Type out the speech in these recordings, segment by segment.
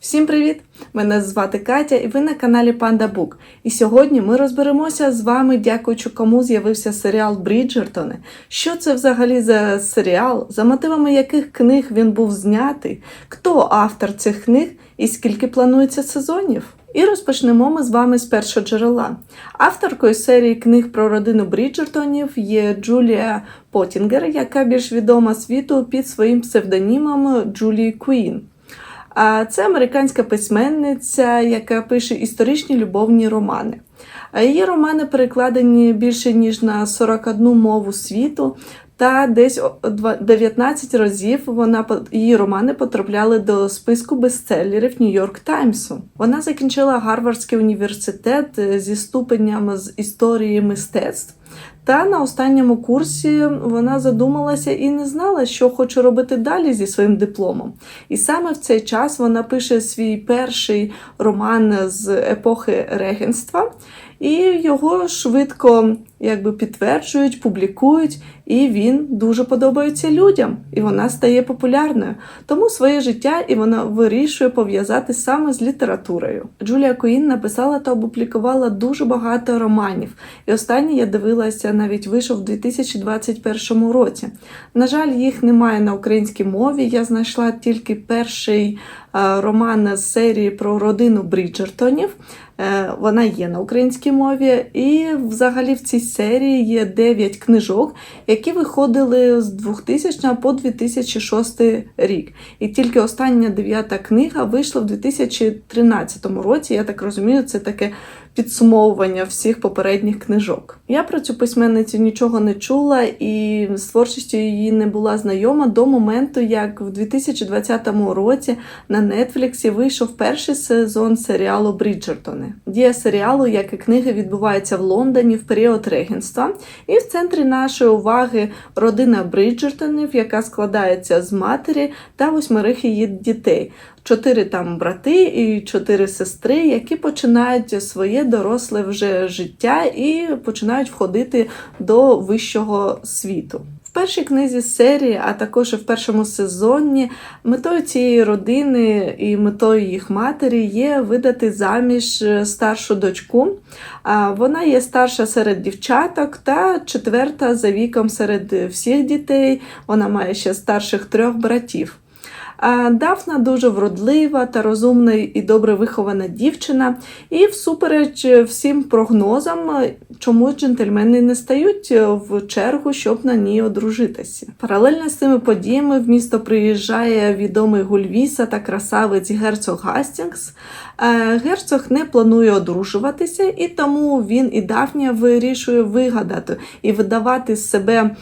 Всім привіт! Мене звати Катя, і ви на каналі Панда Бук. І сьогодні ми розберемося з вами, дякуючи кому з'явився серіал Бріджертони. Що це взагалі за серіал, за мотивами яких книг він був знятий, хто автор цих книг і скільки планується сезонів. І розпочнемо ми з вами з першого джерела. Авторкою серії книг про родину Бріджертонів є Джулія Потінгер, яка більш відома світу під своїм псевдонімом Джулії Куін. А це американська письменниця, яка пише історичні любовні романи. Її романи перекладені більше ніж на 41 мову світу, та десь два- 19 разів вона її романи потрапляли до списку бестселерів Нью-Йорк Таймсу. Вона закінчила Гарвардський університет е, зі ступенем з історії мистецтв. Та на останньому курсі вона задумалася і не знала, що хоче робити далі зі своїм дипломом. І саме в цей час вона пише свій перший роман з епохи регенства, і його швидко якби підтверджують, публікують, і він дуже подобається людям, і вона стає популярною. Тому своє життя і вона вирішує пов'язати саме з літературою. Джулія Куін написала та опублікувала дуже багато романів, і останній я дивилася навіть вийшов у 2021 році. На жаль, їх немає на українській мові. Я знайшла тільки перший е, роман з серії про родину Бріджертонів. Е, Вона є на українській мові, і взагалі в цій серії є 9 книжок, які виходили з 2000 по 2006 рік. І тільки остання дев'ята книга вийшла в 2013 році. Я так розумію, це таке підсумовування всіх попередніх книжок. Я про цю письменницю нічого не чула і з творчістю її не була знайома до моменту, як в 2020 році на Нетфліксі вийшов перший сезон серіалу Бріджертони. Дія серіалу, як і книги, відбувається в Лондоні в період регенства. І в центрі нашої уваги родина Бріджертонів, яка складається з матері та восьмерих її дітей. Чотири там брати і чотири сестри, які починають своє доросле вже життя і починають входити до вищого світу. В першій книзі серії, а також в першому сезоні, метою цієї родини і метою їх матері є видати заміж е, старшу дочку. Вона є старша серед дівчаток та четверта за віком серед всіх дітей. Вона має ще старших трьох братів. А Дафна дуже вродлива та розумна і добре вихована дівчина, і всупереч всім прогнозам, чомусь джентльмени не стають в чергу, щоб на ній одружитися. Паралельно з цими подіями в місто приїжджає відомий гульвіса та красавець герцог Гастінгс. Е, Герцог не планує одружуватися, і тому він і Дафня вирішує вигадати і видавати з себе е,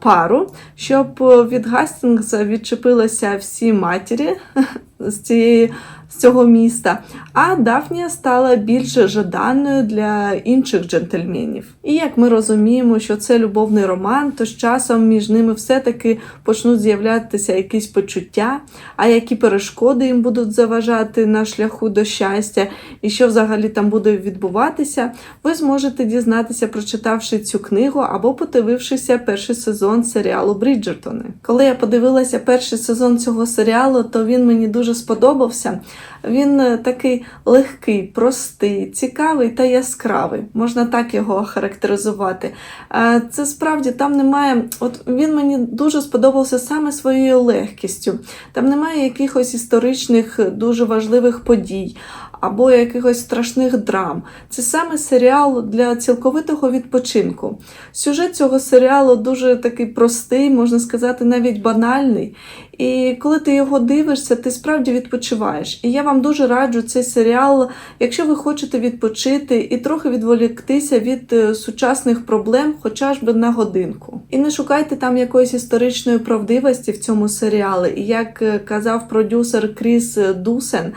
пару, щоб від Гастінгса відчепилися всі матері з цієї. З цього міста, а Дафнія стала більш жаданою для інших джентльменів. І як ми розуміємо, що це любовний роман, то з часом між ними все-таки почнуть з'являтися якісь почуття, а які перешкоди їм будуть заважати на шляху до щастя, і що взагалі там буде відбуватися, ви зможете дізнатися, прочитавши цю книгу або подивившися перший сезон серіалу Бріджертони. Коли я подивилася перший сезон цього серіалу, то він мені дуже сподобався. Він е, такий легкий, простий, цікавий та яскравий. Можна так його характеризувати. Е, Це справді там немає. От він мені дуже сподобався саме своєю легкістю. Там немає якихось історичних дуже важливих подій. Або якихось страшних драм. Це саме серіал для цілковитого відпочинку. Сюжет цього серіалу дуже такий простий, можна сказати, навіть банальний. І коли ти його дивишся, ти справді відпочиваєш. І я вам дуже раджу цей серіал, якщо ви хочете відпочити і трохи відволіктися від е, сучасних проблем, хоча ж би на годинку. І не шукайте там якоїсь історичної правдивості в цьому серіалі. І як е, казав продюсер Кріс Дусен,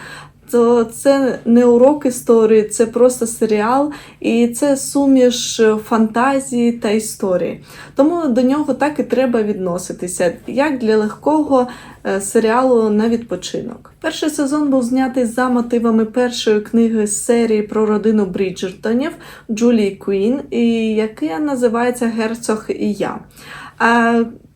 то це не урок історії, це просто серіал, і це суміш фантазії та історії. Тому до нього так і треба відноситися, як для легкого е, серіалу на відпочинок. Перший сезон був знятий за мотивами першої книги з серії про родину Бріджертонів Джулії Куін, і яка називається Герцог і я.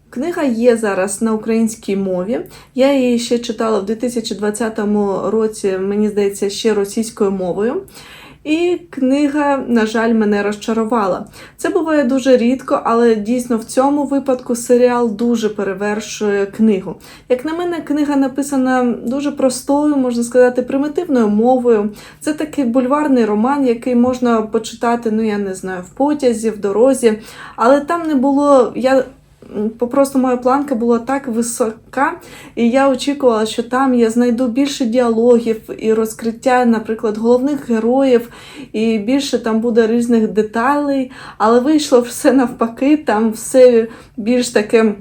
Книга є зараз на українській мові. Я її ще читала в 2020 році, мені здається, ще російською мовою. І книга, на жаль, мене розчарувала. Це буває дуже рідко, але дійсно в цьому випадку серіал дуже перевершує книгу. Як на мене, книга написана дуже простою, можна сказати, примітивною мовою. Це такий бульварний роман, який можна почитати, ну я не знаю, в потязі, в дорозі. Але там не було. Я Попросту моя планка була так висока, і я очікувала, що там я знайду більше діалогів і розкриття, наприклад, головних героїв, і більше там буде різних деталей. Але вийшло все навпаки, там все більш таке.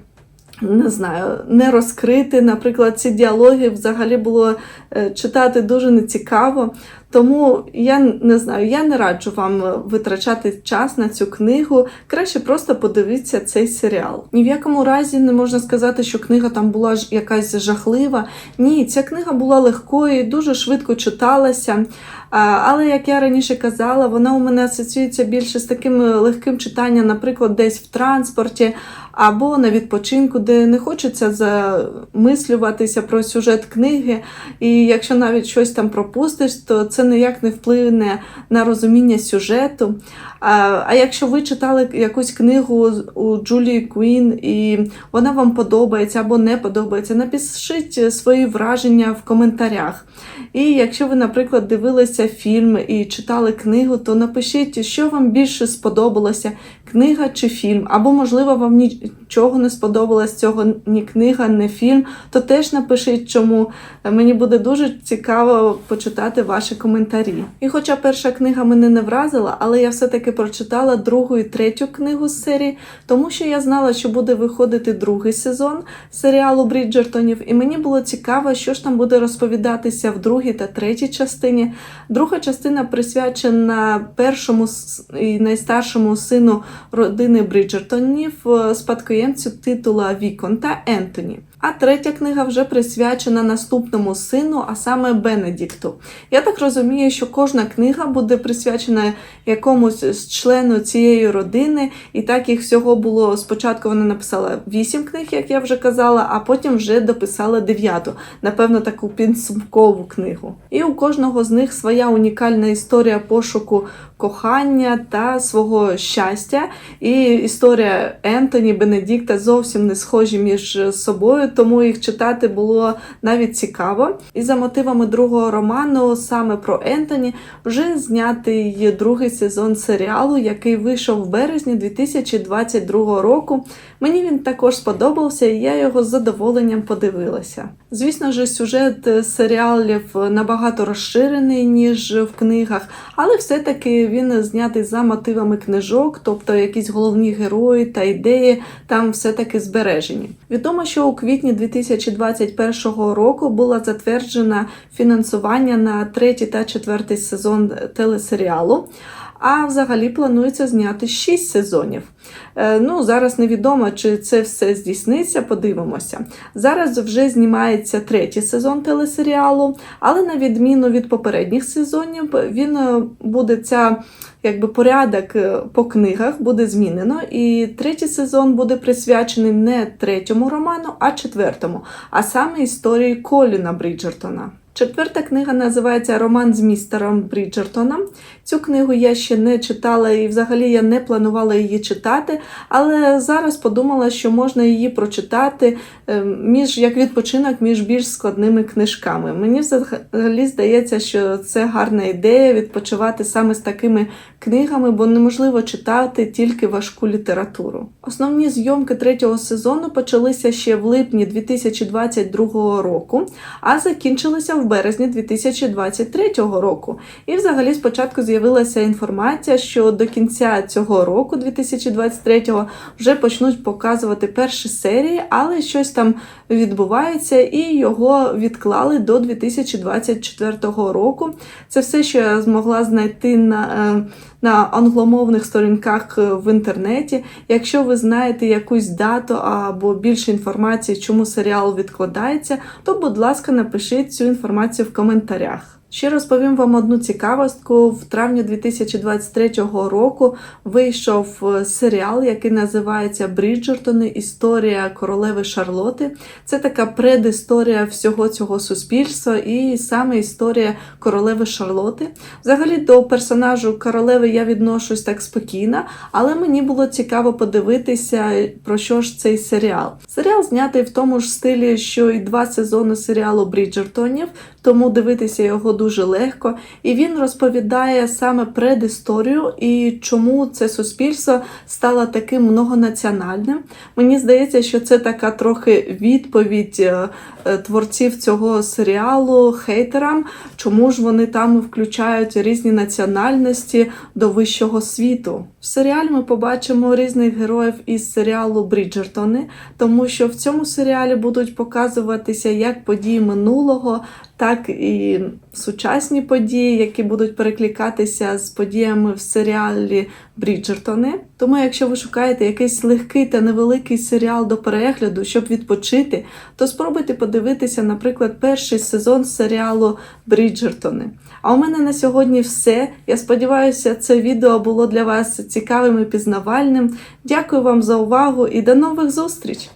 Не знаю, не розкрити. Наприклад, ці діалоги взагалі було читати дуже нецікаво. Тому я не знаю, я не раджу вам витрачати час на цю книгу. Краще просто подивіться цей серіал. Ні в якому разі не можна сказати, що книга там була ж якась жахлива. Ні, ця книга була легкою, дуже швидко читалася. Але як я раніше казала, вона у мене асоціюється більше з таким легким читанням, наприклад, десь в транспорті або на відпочинку, де не хочеться замислюватися про сюжет книги. І якщо навіть щось там пропустиш, то це ніяк не вплине на розуміння сюжету. А, а якщо ви читали якусь книгу у Джулії Квін і вона вам подобається або не подобається, напишіть свої враження в коментарях. І якщо ви, наприклад, дивилися фільм і читали книгу, то напишіть, що вам більше сподобалося, книга чи фільм, або, можливо, вам нічого не сподобалось цього ні книга, ні фільм, то теж напишіть, чому. Мені буде дуже цікаво почитати ваші коментарі. І хоча перша книга мене не вразила, але я все-таки прочитала другу і третю книгу з серії, тому що я знала, що буде виходити другий сезон серіалу Бріджертонів, і мені було цікаво, що ж там буде розповідатися в другій та третій частині. Друга частина присвячена першому і найстаршому сину родини Бріджертонів, е, спадкоємцю титула Віконта Ентоні. А третя книга вже присвячена наступному сину, а саме Бенедікту. Я так розумію, що кожна книга буде присвячена якомусь члену цієї родини, і так їх всього було спочатку. Вона написала вісім книг, як я вже казала, а потім вже дописала дев'яту, напевно, таку підсумкову книгу. І у кожного з них своя унікальна історія пошуку кохання та свого щастя. І історія Ентоні Бенедікта зовсім не схожі між собою, тому їх читати було навіть цікаво. І за мотивами другого роману, саме про Ентоні, вже знятий другий сезон серіалу, який вийшов в березні 2022 року. Мені він також сподобався, і я його з задоволенням подивилася. Звісно ж, сюжет е, серіалів набагато розширений, ніж в книгах, але все-таки він знятий за мотивами книжок, тобто якісь головні герої та ідеї там все-таки збережені. Відомо, що у квітні 2021 року було затверджено фінансування на третій та четвертий сезон телесеріалу. А взагалі планується зняти 6 сезонів. Е, Ну, зараз невідомо, чи це все здійсниться, подивимося. Зараз вже знімається третій сезон телесеріалу, але на відміну від попередніх сезонів, він е, буде ця якби порядок е, по книгах буде змінено, і третій сезон буде присвячений не третьому роману, а четвертому, а саме історії Коліна Бріджертона. Четверта книга називається Роман з містером Бріджертоном. Цю книгу я ще не читала і взагалі я не планувала її читати, але зараз подумала, що можна її прочитати е, між як відпочинок між більш складними книжками. Мені взагалі здається, що це гарна ідея відпочивати саме з такими книгами, бо неможливо читати тільки важку літературу. Основні зйомки третього сезону почалися ще в липні 2022 року, а закінчилися в березні 2023 року. І взагалі спочатку з'явилася інформація, що до кінця цього року, 2023-го, вже почнуть показувати перші серії, але щось там відбувається, і його відклали до 2024 року. Це все, що я змогла знайти на, е, на англомовних сторінках е, в інтернеті. Якщо ви знаєте якусь дату або більше інформації, чому серіал відкладається, то, будь ласка, напишіть цю інформацію в коментарях. Ще розповім вам одну цікавостку. В травні 2023 року вийшов е, серіал, який називається Бріджертони. Історія королеви Шарлоти. Це така предісторія всього цього суспільства і саме історія королеви Шарлоти. Взагалі до персонажу королеви я відношусь так спокійно, але мені було цікаво подивитися, про що ж цей серіал. Серіал знятий в тому ж стилі, що і два сезони серіалу Бріджертонів, тому дивитися його дуже легко. І він розповідає саме предісторію і чому це суспільство стало таким многонаціональним. Мені здається, що це така трохи відповідь е, е, творців цього серіалу хейтерам, чому ж вони там включають різні національності до вищого світу. В серіалі ми побачимо різних героїв із серіалу Бріджертони, тому що в цьому серіалі будуть показуватися як події минулого, так і сучасні події, які будуть перекликатися з подіями в серіалі Бріджертони. Тому, якщо ви шукаєте якийсь легкий та невеликий серіал до перегляду, щоб відпочити, то спробуйте подивитися, наприклад, перший сезон серіалу Бріджертони. А у мене на сьогодні все. Я сподіваюся, це відео було для вас цікавим і пізнавальним. Дякую вам за увагу і до нових зустріч!